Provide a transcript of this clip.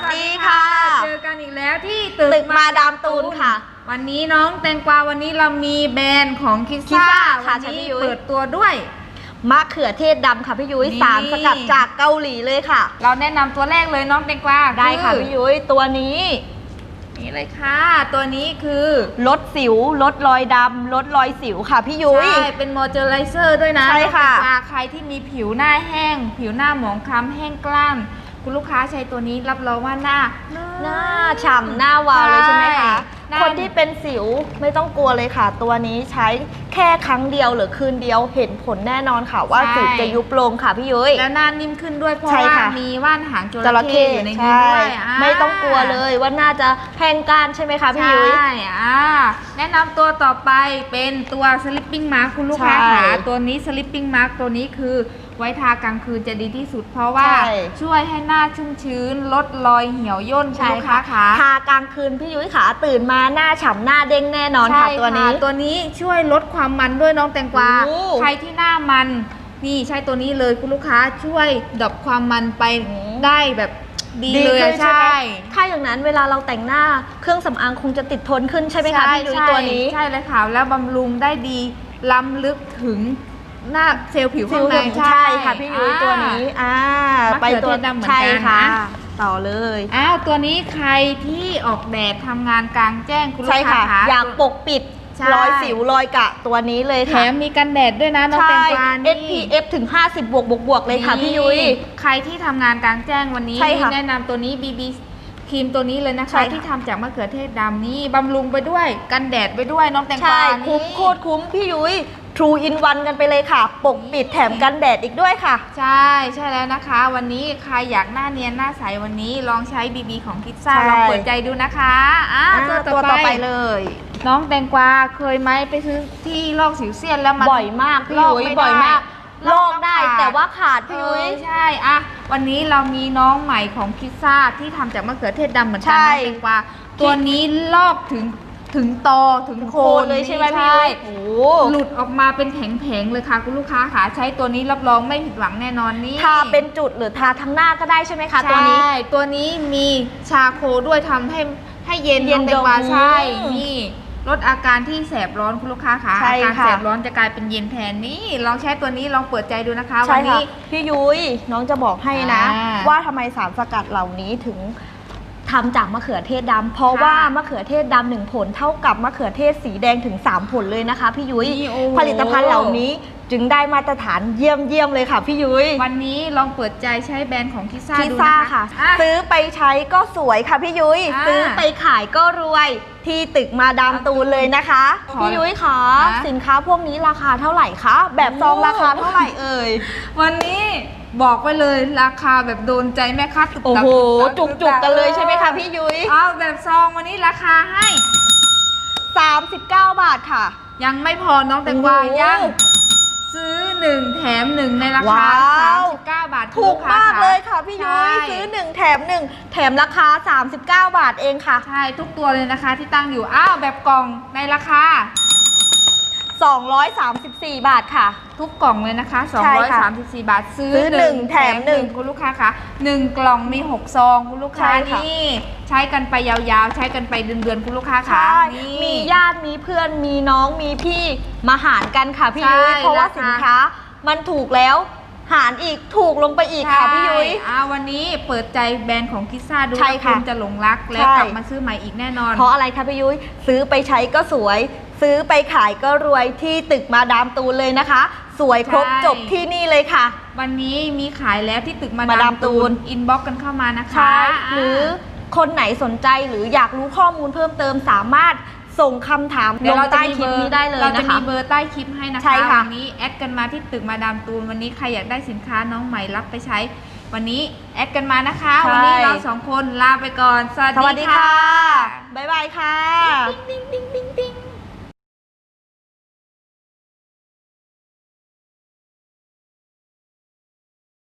สดีค่ะ เจอกันอีกแล้วที่ตึกมาดามตูนค่ะ วันนี้น้องแตงกวาวันนี้เรามีแบรนด์ของคิคิซ่าซ่าค่ะวันนี้ใช่พี่ยุ้ย เปิดตัวด้วย มะเขือเทศดำค่ะพี่ยุ้ยนี่ สารสกัดจากเกาหลีเลยค่ะ เราแนะนำตัวแรกเลยน้องแตงกวาได้ค่ะอพี่ยุ้ยตัวนี้ นี่เลยค่ะ ตัวนี้คือลดสิว ลดรอยดำลดรอยสิวค่ะพี่ยุ้ย ใช่เป็นมอยเจอไรเซอร์ด้วยนะใช่ค่ะ น้องแตงกวาใครที่มีผิวหน้าแห้ง ผิวหน้าหมองคล้ำแห้งกล้าน คุณลูกค้าใช้ตัวนี้รับรองว่าหน้า หน้าฉ่ำหน้าวาวเลยใช่ไหมคะหน้าคนที่เป็นสิวไม่ต้องกลัวเลยค่ะ ตัวนี้ใช้แค่ครั้งเดียวหรือคืนเดียวเห็นผลแน่นอนค่ะ ว่าใช่สิวจะยุบลงค่ะพี่ยุ้ย แล้วหน้านิ่มขึ้นด้วยเพราะใช่ว่าค่ะ มีว่านหางจจระระเข้เข้อยู่ในนี้ใช่ด้วยาไม่ต้องกลัวเลยว่าน่าจะแห้งก้านใช่ไหมคะพี่ยุ้ยใช่อ่าแนะนำตัวต่อไปเป็นตัว sleeping mask คุณลูกค้าใช่ ค่ะตัวนี้ sleeping mask ตัวนี้คือ ไว้ทากลางคืนจะดีที่สุด เพราะว่าใช่ ช่วยให้หน้าชุ่มชื้น ลดรอยเหี่ยวย่นคุณลูกค้าค่ะ ทากลางคืนพี่ยุ้ยขาตื่นมาหน้าฉ่ำหน้าเด้งแน่นอนค่ะใช่ตัวนี้ ตัวนี้ช่วยลดความมันด้วยน้องแตงกวาโอ้ใครที่หน้ามันนี่ใช้ตัวนี้เลยคุณลูกค้าช่วยดับความมันไปอืมได้แบบดีเลยขึ้อะนใช่ไหมถ้าอย่างนั้นเวลาเราแต่งหน้าเครื่องสำอางคงจะติดทนขึ้นใช่ไหมคะพี่ยุ้ยใช่ตัวนี้ ใช่เลยค่ะแล้วบำรุงได้ดีล้ำลึกถึง หน้าเซลล์ผิวฟิข้างลในเหลืองใช่ค่ะพี่ยุ้ยตัวนี้อ่ามะเขือเทศดำเหมือนกันใช่ค่ะนะ ต่อเลยอ้าวตัวนี้ใครที่ออกแดดทำงานกลางแจ้งคุณลูใช่กค้าค่ะคะอยากปกปิดใช่ รอยสิวรอยกะตัวนี้เลยแถค่ะมมีกันแดดด้วยนะน้องใช่แตงกวานี่ SPF ถึง 50 บวกบวกบวกเลยค่ะพี่ยุ้ย นี่ใครที่ทำงานกลางแจ้งวันนี้ใช่ค่ะ แนะนำตัวนี้ BB ครีมตัวนี้เลยนะใช่คะค่ะที่ทำจากมะเขือเทศดำนี่บำรุงไปด้วย กันแดดไปด้วยน้องแตงกใช่วาคุ้มนี่โคตรคุ้มพี่ยุ้ย True in one กันไปเลยค่ะ ปกปิดแถมกันแดดอีกด้วยค่ะ ใช่ใช่แล้วนะคะ วันนี้ใครอยากหน้าเนียนหน้าใสวันนี้ลองใช้ BB ของคิดซ่าใช่ ลองเปิดใจดูนะคะอ่าอ่าตัวตัวต่ต่ออไปไปเลย น้องแตงกวาเคยไหมไปซื้อที่ลอกสิวเซียนแล้วมัน บ่อยมากพี่ลอกยุ้ยไม่บ่อยมากได้ลอกได้ลอกแต่ว่าขาดเอพี่ยุ้อยใช่อะ วันนี้เรามีน้องใหม่ของคิดซ่าที่ทำจากมะเขือเทศดำเหมือนกันใช่ น้องแตงกวาตัวนี้ลอกถึงถึงตอถึงโคโคนนเลยใช่ไหมนี่พี่ยุ้ยโอ้โหหลุดออกมาเป็นแผงๆเลยค่ะ คุณลูกค้าค่ะใช้ตัวนี้รับรองไม่ผิดหวังแน่นอนนี่ ทาเป็นจุดหรือทาทั้งหน้าก็ได้ใช่ไหมคะตัวนี้ ใช่ตัวนี้มีชาโคด้วยทำให้ให้เย็นเย็นน้องแตงกวาลงใช่ อืม นี่ ลดอาการที่แสบร้อนคุณลูกค้าค่ะใช่อาการค่ะแสบร้อนจะกลายเป็นเย็นแทนนี่ลองใช้ตัวนี้ลองเปิดใจดูนะคะวัใช่นค่ะนี้ พี่ยุ้ยน้องจะบอกให้นะ อ่าว่าทำไมสารสกัดเหล่านี้ถึงทำจากมะเขือเทศดำเพราะค่ะว่ามะเขือเทศดำหนึ่งผลเท่ากับมะเขือเทศสีแดงถึง 3 ผลเลยนะคะพี่ยุ้ยนี่โอ้โห ผลิตภัณฑ์เหล่านี้ จึงได้มาตรฐานเยี่ยมเยี่ยมๆเลยค่ะพี่ยุ้ยวันนี้ลองเปิดใจใช้แบรนด์ของคิซ่าพิซดูซ่านะคะค่ะ อะซื้อไปใช้ก็สวยค่ะพี่ยุ้ยอ่าซื้อไปขายก็รวยที่ตึกมาดามตูนเลยนะคะ ขอพี่ยุ้ยคะนะสินค้าพวกนี้ราคาเท่าไหร่คะแบบซองโอ้ ราคาเท่าไหร่เอ่ย วันนี้บอกไปเลยราคาแบบโดนใจแม่ค้าตุกโอ้ตักโหตุกจุตักๆกันเลยใช่ไหมคะพี่ยุ้ยเอาแบบซองวันนี้ราคาให้ 39 บาทค่ะยังไม่พอน้องแตงกวาโอ้โหยัง ซื้อหนึ่งแถมหนึ่งในราคาว้าว 39 บาทถูกคุณลูค้มากะเลยค่ะพี่ยุ้ยใช่ซื้อ 1 แถม 1 แถมราคา 39 บาทเองค่ะ ใช่ ทุกตัวเลยนะคะที่ตั้งอยู่ อ้าว แบบกล่องในราคา 234 บาทค่ะ ทุกกล่องเลยนะคะ ใช่ค่ะ234 บาท ซื้อซื้อหนึ่ง1แถมหนึ่งคุณลูกค้าคะ1กล่องมี 6 ซองคุณลูกค้าใช่ค่ะ นี่ใช้กันไปยาวๆ ใช้กันไปเดือนๆคุณลูกค้าคะใช่นี่ มีญาติมีเพื่อนมีน้องมีพี่มาหารกันค่ะพี่ยุ้ยใช่เพราะว่าราคา สินค้ามันถูกแล้ว หารอีกถูกลงไปอีกค่ะพี่ยุ้ย ใช่อ่าวันนี้เปิดใจแบรนด์ของคิซ่าดูใช่แล้วค่ะคุณจะหลงรักและใช่ กลับมาซื้อใหม่อีกแน่นอน เพราะอะไรคะพี่ยุ้ยซื้อไปใช้ก็สวย ซื้อไปขายก็รวยที่ตึกมาดามตูนเลยนะคะ สวยครบใช่ จบที่นี่เลยค่ะ วันนี้มีขายแล้วที่ตึกมามาดาดามมตูตูน นอินบ็อกกันเข้ามานะคะใช่าหรือคนไหนสนใจหรืออยากรู้ข้อมูลเพิ่มเติมสามารถส่งคำถามลเดี๋ยวงเราจะใต้มีคลิปเบอร์นี้ได้เลยเราจะนะคะ มีเบอร์ใต้คลิปให้นะคะใช่ค่ะ วันนี้แอดกันมาที่ตึกมาดามตูนวันนี้ใครอยากได้สินค้าน้องใหม่รับไปใช้ วันนี้แอดกันมานะคะใช่วันนี้เราสองคนลาไปก่อน สวัสสวัสดีดีค่ะ ค่ะ บ๊ายบายค่ะ ติ๊งติ๊งติ๊งติ๊ง